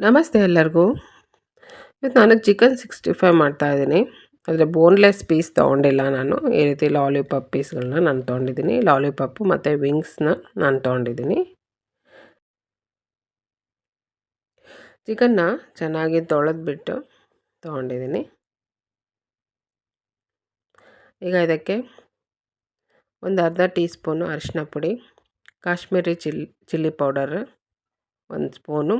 ನಮಸ್ತೆ ಎಲ್ಲರಿಗೂ. ಇವತ್ತು ನಾನು ಚಿಕನ್ ಸಿಕ್ಸ್ಟಿ ಫೈವ್ ಮಾಡ್ತಾಯಿದ್ದೀನಿ ಅಂದರೆ ಬೋನ್ಲೆಸ್ ಪೀಸ್ ತೊಗೊಂಡಿಲ್ಲ ನಾನು. ಈ ರೀತಿ ಲಾಲಿಪಾಪ್ ಪೀಸ್ಗಳನ್ನ ನಾನು ತೊಗೊಂಡಿದ್ದೀನಿ. ಲಾಲಿಪಾಪು ಮತ್ತು ವಿಂಗ್ಸ್ನ ನಾನು ತೊಗೊಂಡಿದ್ದೀನಿ. ಚಿಕನ್ನ ಚೆನ್ನಾಗಿ ತೊಳೆದ್ಬಿಟ್ಟು ತೊಗೊಂಡಿದ್ದೀನಿ. ಈಗ ಇದಕ್ಕೆ ಒಂದು ಅರ್ಧ ಟೀ ಸ್ಪೂನು ಅರಿಶಿನ ಪುಡಿ, ಕಾಶ್ಮೀರಿ ಚಿಲ್ಲಿ ಚಿಲ್ಲಿ ಪೌಡರ್ ಒಂದು ಸ್ಪೂನು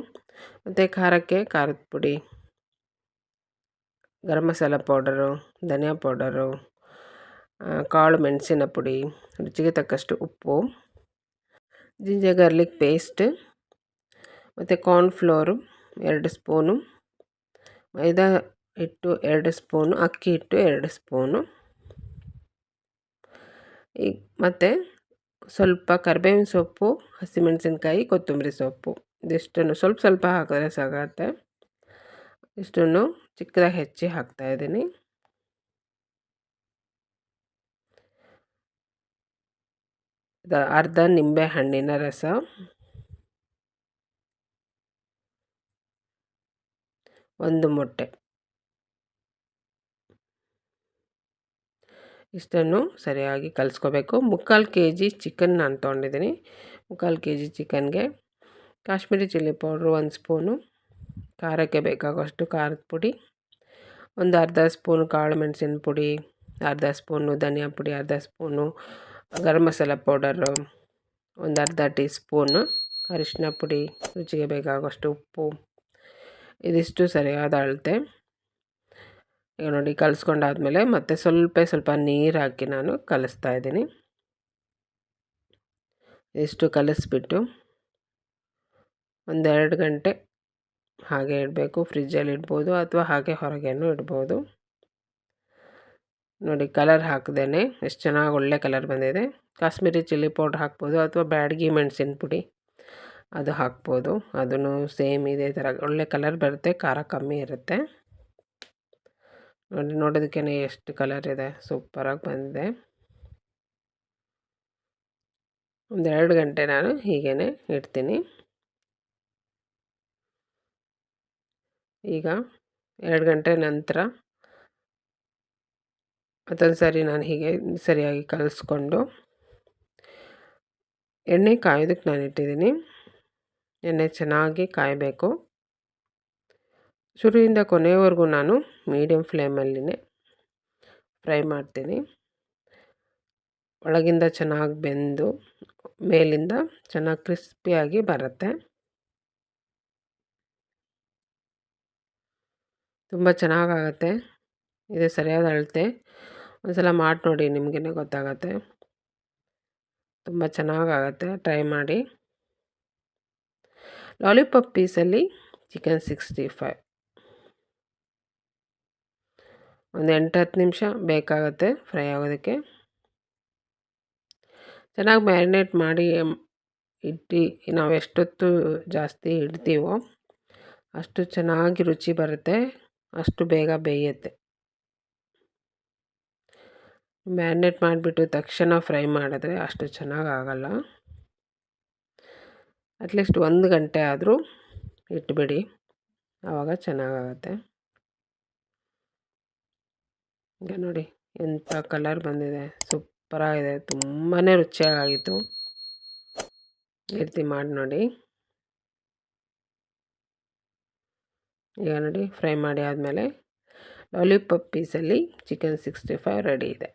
ಮತ್ತು ಖಾರಕ್ಕೆ ಖಾರದ ಪುಡಿ ಗರಂ ಮಸಾಲ ಪೌಡರು ಧನಿಯಾ ಪೌಡರು ಕಾಳು ಮೆಣಸಿನ ಪುಡಿ ರುಚಿಗೆ ತಕ್ಕಷ್ಟು ಉಪ್ಪು ಜಿಂಜರ್ ಗಾರ್ಲಿಕ್ ಪೇಸ್ಟ್ ಮತ್ತು ಕಾರ್ನ್ಫ್ಲೋರು ಎರಡು ಸ್ಪೂನು ಮೈದಾ ಹಿಟ್ಟು ಎರಡು ಸ್ಪೂನು ಅಕ್ಕಿ ಹಿಟ್ಟು ಎರಡು ಸ್ಪೂನು ಈಗ ಮತ್ತು ಸ್ವಲ್ಪ ಕರಿಬೇವಿನ ಸೊಪ್ಪು ಹಸಿಮೆಣಸಿನ್ಕಾಯಿ ಕೊತ್ತಂಬರಿ ಸೊಪ್ಪು ಇದಿಷ್ಟನ್ನು ಸ್ವಲ್ಪ ಸ್ವಲ್ಪ ಹಾಕಿದ್ರೆ ಸಾಕತ್ತೆ ಇಷ್ಟನ್ನು ಚಿಕ್ಕದಾಗಿ ಹೆಚ್ಚಿ ಹಾಕ್ತಾಯಿದ್ದೀನಿ ಅರ್ಧ ನಿಂಬೆ ಹಣ್ಣಿನ ರಸ. ಒಂದು ಮೊಟ್ಟೆ. ಇಷ್ಟನ್ನು ಸರಿಯಾಗಿ ಕಲಿಸ್ಕೋಬೇಕು. ಮುಕ್ಕಾಲು ಕೆ ಜಿ ಚಿಕನ್ ನಾನು ತೊಗೊಂಡಿದ್ದೀನಿ ಮುಕ್ಕಾಲು ಕೆ ಜಿ ಚಿಕನ್ಗೆ ಕಾಶ್ಮೀರಿ ಚಿಲ್ಲಿ ಪೌಡ್ರು ಒಂದು ಸ್ಪೂನು ಖಾರಕ್ಕೆ ಬೇಕಾಗುವಷ್ಟು ಖಾರದ ಪುಡಿ, ಒಂದು ಅರ್ಧ ಸ್ಪೂನು ಕಾಳು ಮೆಣಸಿನ ಪುಡಿ, ಅರ್ಧ ಸ್ಪೂನು ಧನಿಯಾ ಪುಡಿ, ಅರ್ಧ ಸ್ಪೂನು ಗರಂ ಮಸಾಲ ಪೌಡರು, ಒಂದು ಅರ್ಧ ಟೀ ಸ್ಪೂನು ಅರಿಶಿನ ಪುಡಿ, ರುಚಿಗೆ ಬೇಕಾಗುವಷ್ಟು ಉಪ್ಪು. ಇದಿಷ್ಟು ಸರಿಯಾದ ಅಳತೆ. ಈಗ ನೋಡಿ ಕಲಿಸ್ಕೊಂಡಾದ್ಮೇಲೆ ಮತ್ತೆ ಸ್ವಲ್ಪ ಸ್ವಲ್ಪ ನೀರು ಹಾಕಿ ನಾನು ಕಲಿಸ್ತಾ ಇದ್ದೀನಿ. ಇಷ್ಟು ಕಲಿಸ್ಬಿಟ್ಟು ಒಂದೆರಡು ಗಂಟೆ ಹಾಗೆ ಇಡಬೇಕು, ಫ್ರಿಜ್ಜಲ್ಲಿ ಇಡ್ಬೋದು ಅಥವಾ ಹಾಗೆ ಹೊರಗೇನೂ ಇಡ್ಬೋದು. ನೋಡಿ, ಕಲರ್ ಹಾಕ್ದೇ ಎಷ್ಟು ಚೆನ್ನಾಗಿ ಒಳ್ಳೆ ಕಲರ್ ಬಂದಿದೆ. ಕಾಶ್ಮೀರಿ ಚಿಲ್ಲಿ ಪೌಡ್ರ್ ಹಾಕ್ಬೋದು ಅಥವಾ ಬ್ಯಾಡ್ಗಿ ಮೆಣಸಿನ ಪುಡಿ ಅದು ಹಾಕ್ಬೋದು. ಅದನ್ನು ಸೇಮ್ ಇದೇ ಥರ ಒಳ್ಳೆ ಕಲರ್ ಬರುತ್ತೆ, ಖಾರ ಕಮ್ಮಿ ಇರುತ್ತೆ. ನೋಡಿ ನೋಡೋದಕ್ಕೇ ಎಷ್ಟು ಕಲರ್ ಇದೆ, ಸೂಪರಾಗಿ ಬಂದಿದೆ. ಒಂದೆರಡು ಗಂಟೆ ನಾನು ಹೀಗೇ ಇಡ್ತೀನಿ. ಈಗ ಎರಡು ಗಂಟೆ ನಂತರ ಮತ್ತೊಂದು ಸರಿ ನಾನು ಹೀಗೆ ಸರಿಯಾಗಿ ಕಲಿಸ್ಕೊಂಡು ಎಣ್ಣೆ ಕಾಯೋದಕ್ಕೆ ನಾನು ಇಟ್ಟಿದ್ದೀನಿ. ಎಣ್ಣೆ ಚೆನ್ನಾಗಿ ಕಾಯಬೇಕು. ಶುರುವಿಂದ ಕೊನೆಯವರೆಗೂ ನಾನು ಮೀಡಿಯಮ್ ಫ್ಲೇಮಲ್ಲಿನೇ ಫ್ರೈ ಮಾಡ್ತೀನಿ. ಒಳಗಿಂದ ಚೆನ್ನಾಗಿ ಬೆಂದು ಮೇಲಿಂದ ಚೆನ್ನಾಗಿ ಕ್ರಿಸ್ಪಿಯಾಗಿ ಬರುತ್ತೆ. ತುಂಬ ಚೆನ್ನಾಗಾಗತ್ತೆ. ಇದು ಸರಿಯಾದ ಅಳತೆ. ಒಂದು ಸಲ ಮಾಡಿ ನೋಡಿ ನಿಮಗೇ ಗೊತ್ತಾಗತ್ತೆ. ತುಂಬ ಚೆನ್ನಾಗಾಗತ್ತೆ. ಟ್ರೈ ಮಾಡಿ. ಲಾಲಿಪಾಪ್ ಪೀಸಲ್ಲಿ ಚಿಕನ್ ಸಿಕ್ಸ್ಟಿ ಫೈವ್. ಒಂದು ಎಂಟು ಹತ್ತು ನಿಮಿಷ ಬೇಕಾಗುತ್ತೆ ಫ್ರೈ ಆಗೋದಕ್ಕೆ. ಚೆನ್ನಾಗಿ ಮ್ಯಾರಿನೇಟ್ ಮಾಡಿ ಇಟ್ಟು, ನಾವು ಎಷ್ಟೊತ್ತು ಜಾಸ್ತಿ ಇಡ್ತೀವೋ ಅಷ್ಟು ಚೆನ್ನಾಗಿ ರುಚಿ ಬರುತ್ತೆ. ಅಷ್ಟು ಬೇಗ ಬೇಯುತ್ತೆ. ಮ್ಯಾರಿನೇಟ್ ಮಾಡಿಬಿಟ್ಟು ತಕ್ಷಣ ಫ್ರೈ ಮಾಡಿದ್ರೆ ಅಷ್ಟು ಚೆನ್ನಾಗಿ ಅಟ್ಲೀಸ್ಟ್ ಒಂದು ಗಂಟೆ ಆದರೂ ಇಟ್ಬಿಡಿ. ಆವಾಗ ಚೆನ್ನಾಗಾಗತ್ತೆ ಈಗ ನೋಡಿ ಎಂಥ ಕಲರ್ ಬಂದಿದೆ. ಸೂಪರಾಗಿದೆ. ತುಂಬಾ ರುಚಿಯಾಗಿತ್ತು ಈ ಮಾಡಿ ನೋಡಿ. ಈಗ ನೋಡಿ ಫ್ರೈ ಮಾಡಿ ಆದಮೇಲೆ ಲಾಲಿಪಾಪ್ ಪೀಸಲ್ಲಿ ಚಿಕನ್ ಸಿಕ್ಸ್ಟಿ ಫೈವ್ ರೆಡಿ ಇದೆ.